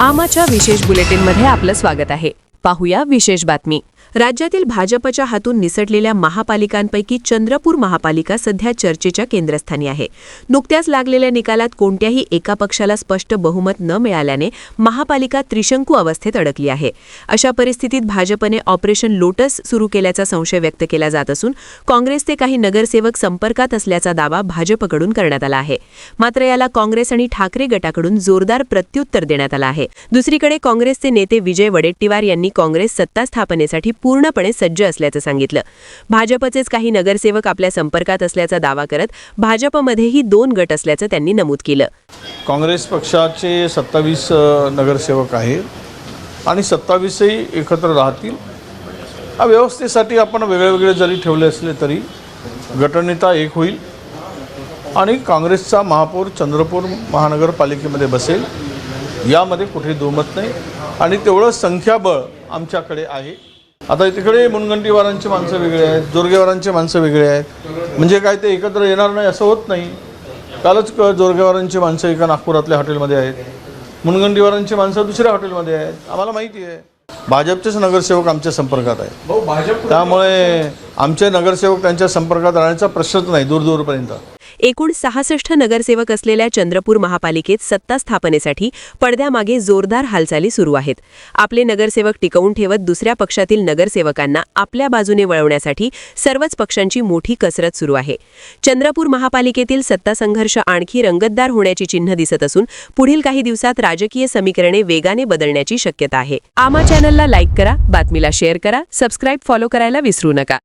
आमाच्या विशेष बुलेटिनमध्ये आपलं स्वागत आहे. पाहूया विशेष बातमी. राज्यातील भाजपच्या हातून निसटलेल्या महापालिकांपैकी चंद्रपूर महापालिका सध्या चर्चेच्या केंद्रस्थानी आहे. नुकत्याच लागलेल्या निकालात कोणत्याही एका पक्षाला स्पष्ट बहुमत न मिळाल्याने महापालिका त्रिशंकू अवस्थेत अडकली आहे. अशा परिस्थितीत भाजपने ऑपरेशन लोटस सुरू केल्याचा संशय व्यक्त केला जात असून काँग्रेसचे काही नगरसेवक संपर्कात असल्याचा दावा भाजपकडून करण्यात आला आहे. मात्र याला काँग्रेस आणि ठाकरे गटाकडून जोरदार प्रत्युत्तर देण्यात आलं आहे. दुसरीकडे काँग्रेसचे नेते विजय वडेट्टीवार यांनी काँग्रेस सत्ता स्थापनेसाठी पूर्णपणे सज्ज असल्याचं सांगितलं. भाजपचेच काही नगरसेवक आपल्या संपर्कात असल्याचा दावा करत भाजपमध्येही दोन गट असल्याचं त्यांनी नमूद केलं. काँग्रेस पक्षाचे सत्तावीस नगरसेवक आहेत आणि सत्तावीसही एकत्र राहतील. व्यवस्थेसाठी आपण वेगळे वेगळे जरी ठेवले असले तरी गटनेता एक होईल आणि काँग्रेसचा महापौर चंद्रपूर महानगरपालिकेमध्ये बसेल यामध्ये कुठे दुमत नाही आणि तेवढं संख्याबळ आमच्याकडे आहे. आता तिकडे मुनगंटीवारांची माणसं वेगळी आहेत जोरगेवारांची माणसं वेगळी आहेत. म्हणजे काय ते एकत्र येणार नाही असं होत नाही. कालच क जोरगेवारांची माणसं एका नागपुरातल्या हॉटेलमध्ये आहेत. मुनगंटीवारांची माणसं दुसऱ्या हॉटेलमध्ये आहेत. आम्हाला माहिती आहे. भाजपचेच नगरसेवक आमच्या संपर्कात आहेत. त्यामुळे आमचे नगरसेवक त्यांच्या संपर्कात राहण्याचा प्रश्नच नाही दूर दूरपर्यंत एकूण सहासष्ट नगरसेवक असलेल्या चंद्रपूर महापालिकेत सत्ता स्थापनेसाठी पडद्यामागे जोरदार हालचाली सुरू आहेत. आपले नगरसेवक टिकवून ठेवत दुसऱ्या पक्षातील नगरसेवकांना आपल्या बाजूने वळवण्यासाठी सर्वच पक्षांची मोठी कसरत सुरू आहे. चंद्रपूर महापालिकेतील सत्ता संघर्ष आणखी रंगतदार होण्याची चिन्ह दिसत असून पुढील काही दिवसात राजकीय समीकरणे वेगाने बदलण्याची शक्यता आहे. आमा चॅनलला लाईक करा बातमीला शेअर करा सबस्क्राईब फॉलो करायला विसरू नका.